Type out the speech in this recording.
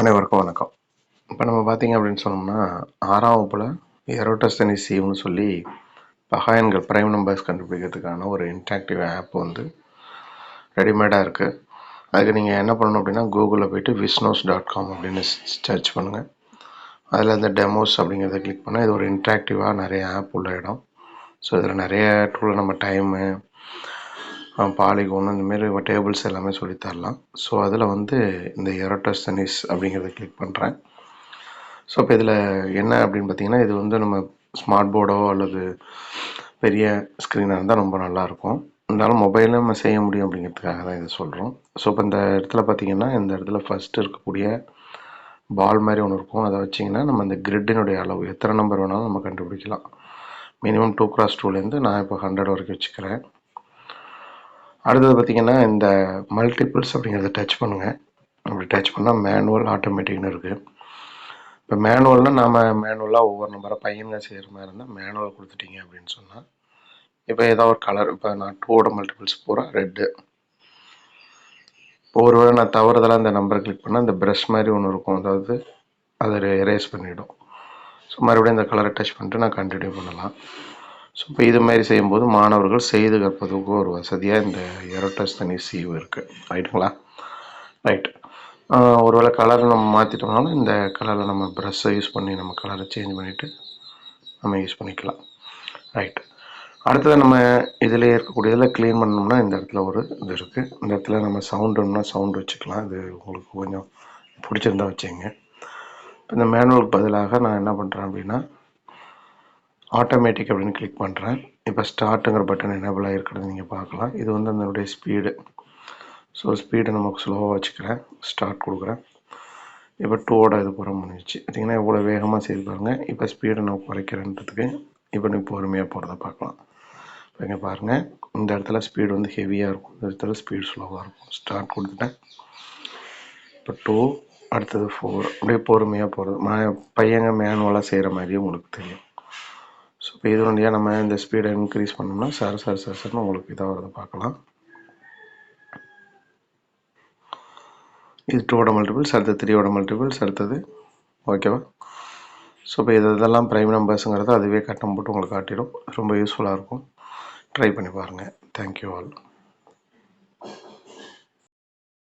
அனைவருக்கும் வணக்கம். இப்போ நம்ம பார்த்தீங்க அப்படின்னு சொன்னோம்னா ஆறாம் வகுப்பில் எரோட்டஸ்தனி சீவ்னு சொல்லி பகாயன்கள் ப்ரைம் நம்பர்ஸ் கண்டுபிடிக்கிறதுக்கான ஒரு இன்ட்ராக்டிவ் ஆப் வந்து ரெடிமேடாக இருக்குது அதுக்கு நீங்கள் என்ன பண்ணணும் அப்படின்னா கூகுளில் போயிட்டு விஷ்ணோஸ் டாட் காம் அப்படின்னு சர்ச் பண்ணுங்கள் அதில் அந்த டெமோஸ் அப்படிங்கிறத கிளிக் பண்ணால் இது ஒரு இன்ட்ராக்டிவாக நிறைய ஆப் உள்ள இடம். ஸோ இதில் நிறைய டூல் நம்ம டைமு பாலிகோன் இந்தமாரி டேபிள்ஸ் எல்லாமே சொல்லித் தரலாம். ஸோ அதில் வந்து இந்த எரோட்டோஸ்தனிஸ் அப்படிங்கிறத கிளிக் பண்ணுறேன் ஸோ இப்போ இதில் என்ன அப்படின்னு பார்த்தீங்கன்னா இது வந்து நம்ம ஸ்மார்ட் போர்டோ அல்லது பெரிய ஸ்க்ரீனாக இருந்தால் ரொம்ப நல்லாயிருக்கும் இருந்தாலும் மொபைலில் நம்ம செய்ய முடியும் அப்படிங்கிறதுக்காக தான் இதை சொல்கிறோம் ஸோ இப்போ இந்த இடத்துல பார்த்தீங்கன்னா இந்த இடத்துல ஃபஸ்ட்டு இருக்கக்கூடிய பால் மாதிரி ஒன்று இருக்கும். அதை வச்சிங்கன்னா நம்ம இந்த கிரிட்டினுடைய அளவு எத்தனை நம்பர் வேணாலும் நம்ம கண்டுபிடிக்கலாம். மினிமம் டூ கிராஸ் டூலேருந்து நான் இப்போ ஹண்ட்ரட் வரைக்கும் வச்சுக்கிறேன். அடுத்தது பார்த்திங்கன்னா இந்த மல்டிபிள்ஸ் அப்படிங்கிறத டச் பண்ணுங்கள் அப்படி டச் பண்ணால் மேனுவல் ஆட்டோமேட்டிக்னு இருக்குது இப்போ மேனுவல்னால் நாம் மேனுவலாக ஒவ்வொரு நம்பரை பையனுங்க செய்கிற மாதிரி இருந்தால் மேனுவல் கொடுத்துட்டீங்க அப்படின்னு சொன்னால் இப்போ ஏதோ ஒரு கலர் இப்போ நான் டூவோட மல்டிபிள்ஸ் பூரா ரெட்டு இப்போ ஒருவேளை நான் தவறுதலாக இந்த நம்பரை கிளிக் பண்ணால் இந்த ப்ரஷ் மாதிரி ஒன்று இருக்கும். அதாவது அதை எரேஸ் பண்ணிவிடும் ஸோ மறுபடியும் இந்த கலரை டச் பண்ணிட்டு நான் கண்டினியூ பண்ணலாம். ஸோ இப்போ இது மாதிரி செய்யும்போது மாணவர்கள் செய்து கற்பதுக்கு ஒரு வசதியாக இந்த எரோட்டஸ் தனி சீவு இருக்குது ரைட்டுங்களா ரைட் ஒருவேளை கலரை நம்ம மாற்றிட்டோம்னாலும் இந்த கலரில் நம்ம ப்ரெஷ்ஷை யூஸ் பண்ணி நம்ம கலரை சேஞ்ச் பண்ணிவிட்டு நம்ம யூஸ் பண்ணிக்கலாம். ரைட் அடுத்தது நம்ம இதில் இருக்கக்கூடியதில் க்ளீன் பண்ணோம்னா இந்த இடத்துல ஒரு இது இருக்குது இந்த இடத்துல நம்ம சவுண்டுன்னா சவுண்டு வச்சுக்கலாம். இது உங்களுக்கு கொஞ்சம் பிடிச்சிருந்தா வச்சுங்க இந்த மேனுவலுக்கு பதிலாக நான் என்ன பண்ணுறேன் அப்படின்னா ஆட்டோமேட்டிக் அப்படின்னு கிளிக் பண்ணுறேன் இப்போ ஸ்டார்ட்டுங்கிற பட்டன் எனேபிள் ஆகிருக்கிறது நீங்கள் பார்க்கலாம். இது வந்து அதனுடைய ஸ்பீடு ஸோ ஸ்பீடை நமக்கு ஸ்லோவாக வச்சுக்கிறேன். ஸ்டார்ட் கொடுக்குறேன். இப்போ டூவோட இது புற முடிஞ்சிச்சு. பார்த்திங்கன்னா எவ்வளோ வேகமாக செய்து பாருங்கள் இப்போ ஸ்பீடை நான் குறைக்கிறேன்றதுக்கு இப்போ நீ பொறுமையாக போகிறத பார்க்கலாம். இப்போ இங்கே பாருங்கள் இந்த இடத்துல ஸ்பீடு வந்து ஹெவியாக இருக்கும். இந்த இடத்துல ஸ்பீடு ஸ்லோவாக இருக்கும். ஸ்டார்ட் கொடுத்துட்டேன். இப்போ டூ அடுத்தது ஃபோர் அப்படியே பொறுமையாக போகிறது ம பையங்க மேனுவலாக செய்கிற மாதிரியும் உங்களுக்கு தெரியும். இப்போ இது வண்டியாக நம்ம இந்த ஸ்பீடை இன்க்ரீஸ் பண்ணோம்னா சார் சார் சார் சார்னு உங்களுக்கு இதாக வரதை பார்க்கலாம். இது டூவோட மல்டிபிள்ஸ் அடுத்தது த்ரீயோட மல்டிபிள்ஸ் அடுத்தது ஓகேவா ஸோ இப்போ இது இதெல்லாம் ப்ரைம் நம்பர்ஸுங்கிறது அதுவே கட்டம் போட்டு உங்களுக்கு காட்டிடும். ரொம்ப யூஸ்ஃபுல்லாக இருக்கும். ட்ரை பண்ணி பாருங்கள் தேங்க்யூ ஆல்